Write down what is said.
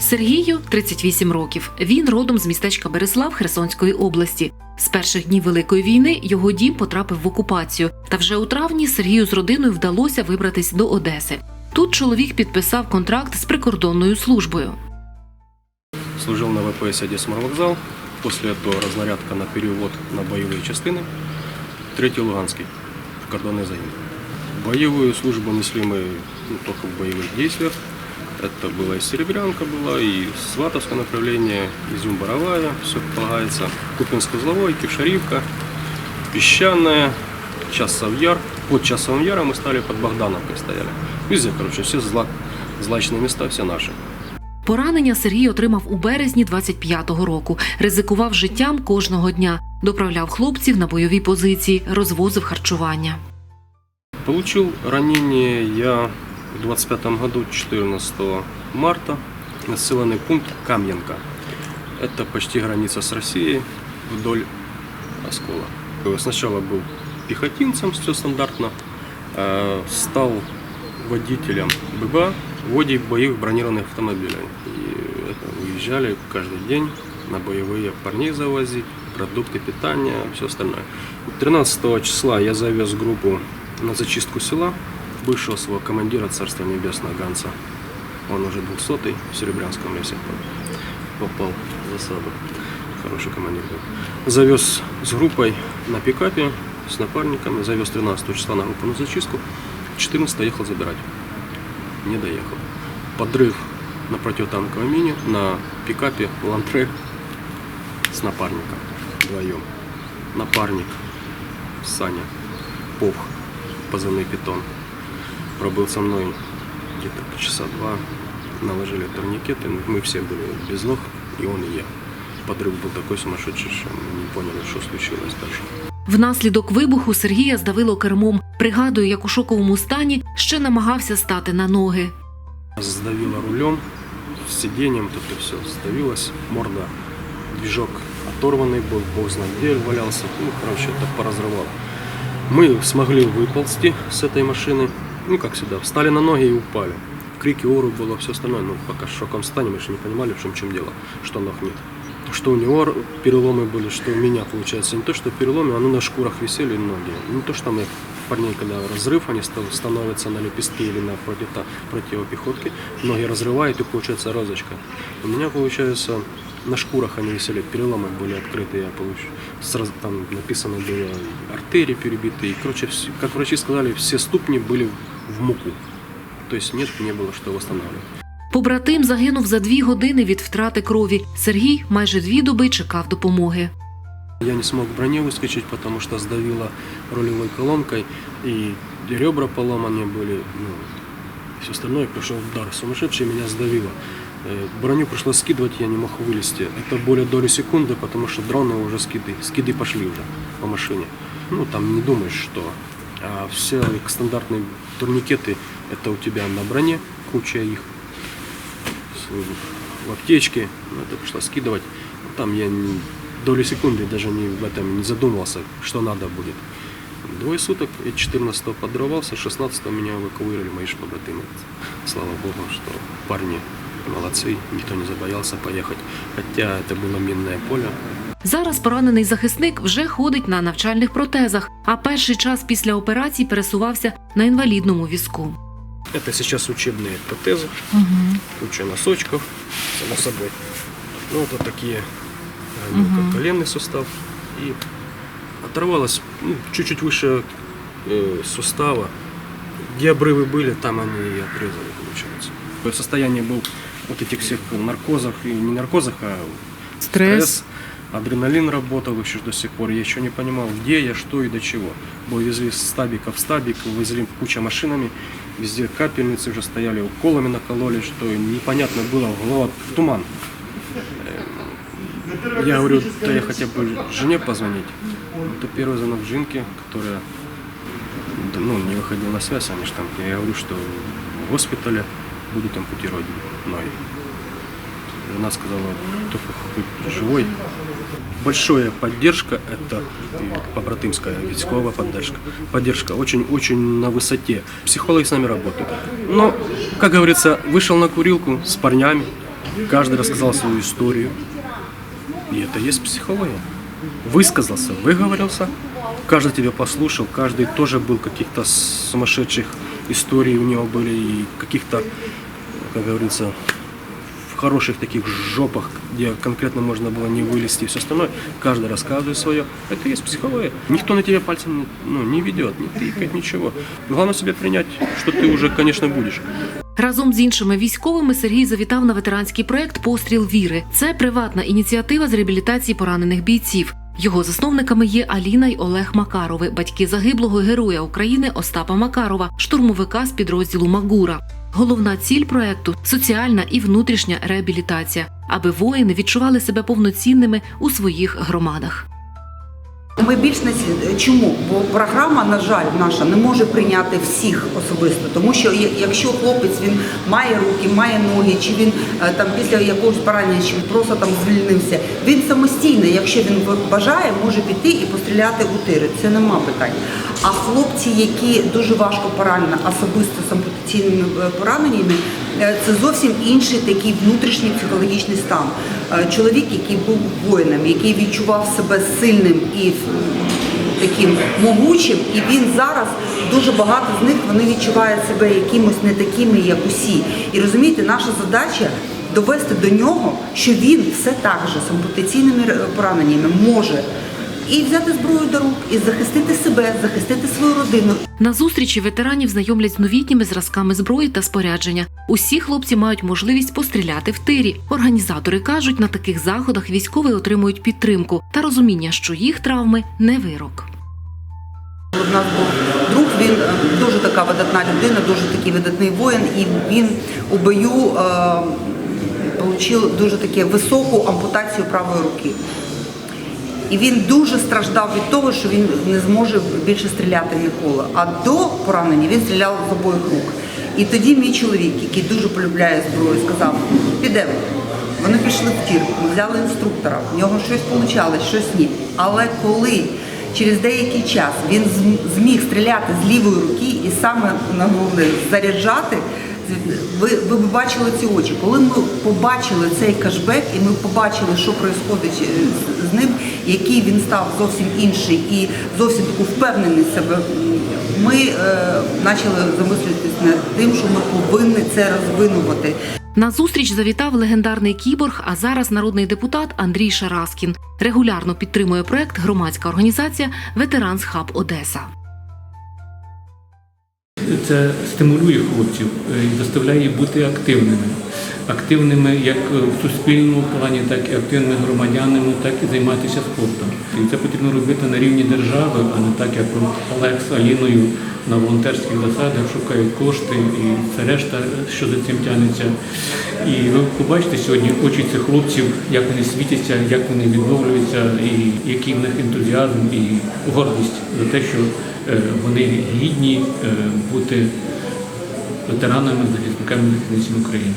Сергію 38 років. Він родом з містечка Береслав Херсонської області. З перших днів Великої війни його дім потрапив в окупацію. Та вже у травні Сергію з родиною вдалося вибратись до Одеси. Тут чоловік підписав контракт з прикордонною службою. Служил на ВПС Одесса-Вокзал. После этого разнарядка на перевод на боевые частины. Третий Луганский. Кордонный загин. Боевую службу несли мы ну, только в боевых действиях. Это была и Серебрянка была, и Сватовское направление, Изюм-Боровая, все полагается. Купинск-Узловой, Кившарівка, Песчаная, Часов Яр. Под Часовым Яром мы стали под Богдановкой стояли. Везде, короче, все зла, злачные места, все наши. Поранення Сергій отримав у березні 25-го року. Ризикував життям кожного дня, доправляв хлопців на бойові позиції, розвозив харчування. Получил ранение я в 25 году, 14 марта, населенный пункт Камьянка. Это почти граница с Россией вдоль Оскола. Сначала был пехотинцем, все стандартно, э, стал водителем ББА, водей боевых бронированных автомобилей. И уезжали каждый день на боевые парней завозить, продукты питания, все остальное. 13 числа я завез группу на зачистку села бывшего своего командира Царства Небесного Ганса. Он уже 200 в Серебрянском лесе попал в засаду. Хороший командир был. Завез с группой на пикапе, с напарниками. Завез 13 числа на группу на зачистку. 14 ехал забирать. Не доехал. Подрыв на противотанковой мине на пикапе Лантре с напарником вдвоем. Напарник Саня Повх, позывной питон. Пробыл со мной где-то по часа два. Наложили турникеты. Мы все были без ног, и он, и я. Подрыв был такой сумасшедший, что мы не поняли, что случилось дальше. Внаслідок вибуху Сергія здавило кермом. Пригадую, як у шоковому стані ще намагався стати на ноги. Сдавило рулем, с сиденьем, тут и все сдавилось. Морда, движок оторванный был, бог знает где валялся. Ну, короче, это поразрывал. Мы смогли выползти с этой машины, Ну, как всегда, встали на ноги и упали. Крики, ору было, все остальное, ну, пока шоком стане, мы еще не понимали, в чем, чем дело, что ног нет. Что у него переломы были, что у меня, получается, не то, что переломы, а ну на шкурах висели ноги. Не то, что там их парней, когда разрыв, они ста- становятся на лепестке или на против, противопехотке, ноги разрывают и получается розочка. У меня, получается, на шкурах они висели, переломы были открытые, я получ- сразу там написано было артерии перебитые. Короче, как врачи сказали, все ступни были в муку. То есть нет, не было что восстанавливать. Побратим загинув за дві години від втрати крові. Сергій майже дві доби чекав допомоги. Я не смог в броне выскочить, потому что сдавило рулевой колонкой, и ребра поломаны были, ну, и все остальное. Пришел удар сумасшедший, меня сдавило. Э, Броню пришлось скидывать, я не мог вылезти. Это более доли секунды, потому что дроны уже скиды, скиды пошли уже по машине. Ну, там не думаешь, что. А все стандартные турникеты, это у тебя на броне, куча их, в аптечке, ну, это пришлось скидывать. Ну, Там я не- доли секунды даже не, в этом не задумывался, что надо будет. Двое суток, я 14 подрывался, 16 меня эвакуировали мои побратимы. Слава богу, что парни молодцы, никто не забоялся поехать. Хотя это было минное поле, Зараз поранений захисник вже ходить на навчальних протезах, а перший час після операції пересувався на інвалідному візку. Это сейчас учебные протезы, куча носочков, само собой. Ну, вот такие, ну, как коленный сустав. И оторвалось ну, чуть-чуть выше э, сустава. Где обрывы были, там они и отрезали, получается. Состояние был вот этих всех наркозах, и не наркозах, а стресс. Адреналин работал еще до сих пор. Я еще не понимал, где я, что и до чего. Бо везли с стабика в стабик, везли куча машинами. Везде капельницы уже стояли, уколами накололи, что непонятно было, голова туман. Э, Я говорю, да я хотя бы жене позвонить. Это первый звонок Жинке, которая ну, не выходила на связь, они же там, я говорю, что в госпитале будут ампутировать ноги. Жена сказала, живой. Большая поддержка, это побратымская військова поддержка. Поддержка очень-очень на высоте. Психологи с нами работают. Но, как говорится, вышел на курилку с парнями, Каждый рассказал свою историю. И это есть психология. Высказался, выговорился, каждый тебя послушал, каждый тоже был каких-то сумасшедших историй у него были и каких-то, как говорится, хороших таких жопах, где конкретно можно было не вылезти и все остальное. Каждый рассказывает свое. Это и есть психология. Никто на тебя пальцем ну, не ведет, не тыкает, ничего. Главное себе принять, что ты уже, конечно, будешь. Разом з іншими військовими Сергій завітав на ветеранський проект Постріл віри. Це приватна ініціатива з реабілітації поранених бійців. Його засновниками є Аліна й Олег Макарови, батьки загиблого героя України Остапа Макарова, штурмовика з підрозділу Магура. Головна ціль проекту соціальна і внутрішня реабілітація, аби воїни відчували себе повноцінними у своїх громадах. Ми більш не чому? Бо програма, на жаль, наша не може прийняти всіх особисто, тому що якщо хлопець він має руки, має ноги, чи він е, там після якогось поранення, чи просто там звільнився, він самостійно, якщо він бажає, може піти і постріляти у тири. Це нема питань. А хлопці, які дуже важко поранені, особисто з ампутаційними е, пораненнями, це зовсім інший такий внутрішній психологічний стан. Е, Чоловік, який був воїном, який відчував себе сильним і таким могучим, і він зараз дуже багато з них вони відчувають себе якимось не такими, як усі. І розумієте, наша задача довести до нього, що він все так же з ампутаційними е, пораненнями може і взяти зброю до рук, і захистити себе, захистити свою родину, На зустрічі ветеранів знайомлять з новітніми зразками зброї та спорядження. Усі хлопці мають можливість постріляти в тирі. Організатори кажуть, на таких заходах військові отримують підтримку та розуміння, що їх травми не вирок. У нас був друг, він е, дуже така видатна людина, дуже такий видатний воїн, і він у бою е, отримав дуже таку високу ампутацію правої руки. І він дуже страждав від того, що він не зможе більше стріляти ніколи. А до поранення він стріляв з обох рук. І тоді мій чоловік, який дуже полюбляє зброю, сказав: підемо. Вони пішли в тір, взяли інструктора, в нього щось вийшло, щось ні. Але коли через деякий час він зміг стріляти з лівої руки і саме на заряджати, ви, ви бачили ці очі. Коли ми побачили цей кешбек, і ми побачили, що відбувається з, з ним, який він став зовсім інший і зовсім таку впевнений себе, ми е, почали замислюватися над тим, що ми повинні це розвинувати. На зустріч завітав легендарний кіборг, а зараз народний депутат Андрій Шараскін. Регулярно підтримує проект громадська організація Ветеранс Хаб Одеса. Це стимулює хлопців е, і заставляє бути активними. Активними як е, в суспільному плані, так і активними громадянами, так і займатися спортом. І це потрібно робити на рівні держави, а не так, як Олег з Аліною на волонтерських засадах шукають кошти і це решта, що за цим тягнеться. І ви побачите сьогодні очі цих хлопців, як вони світяться, як вони відновлюються, і який в них ентузіазм і гордість за те, що е, вони гідні е, бути ветеранами, захисниками захисницями України.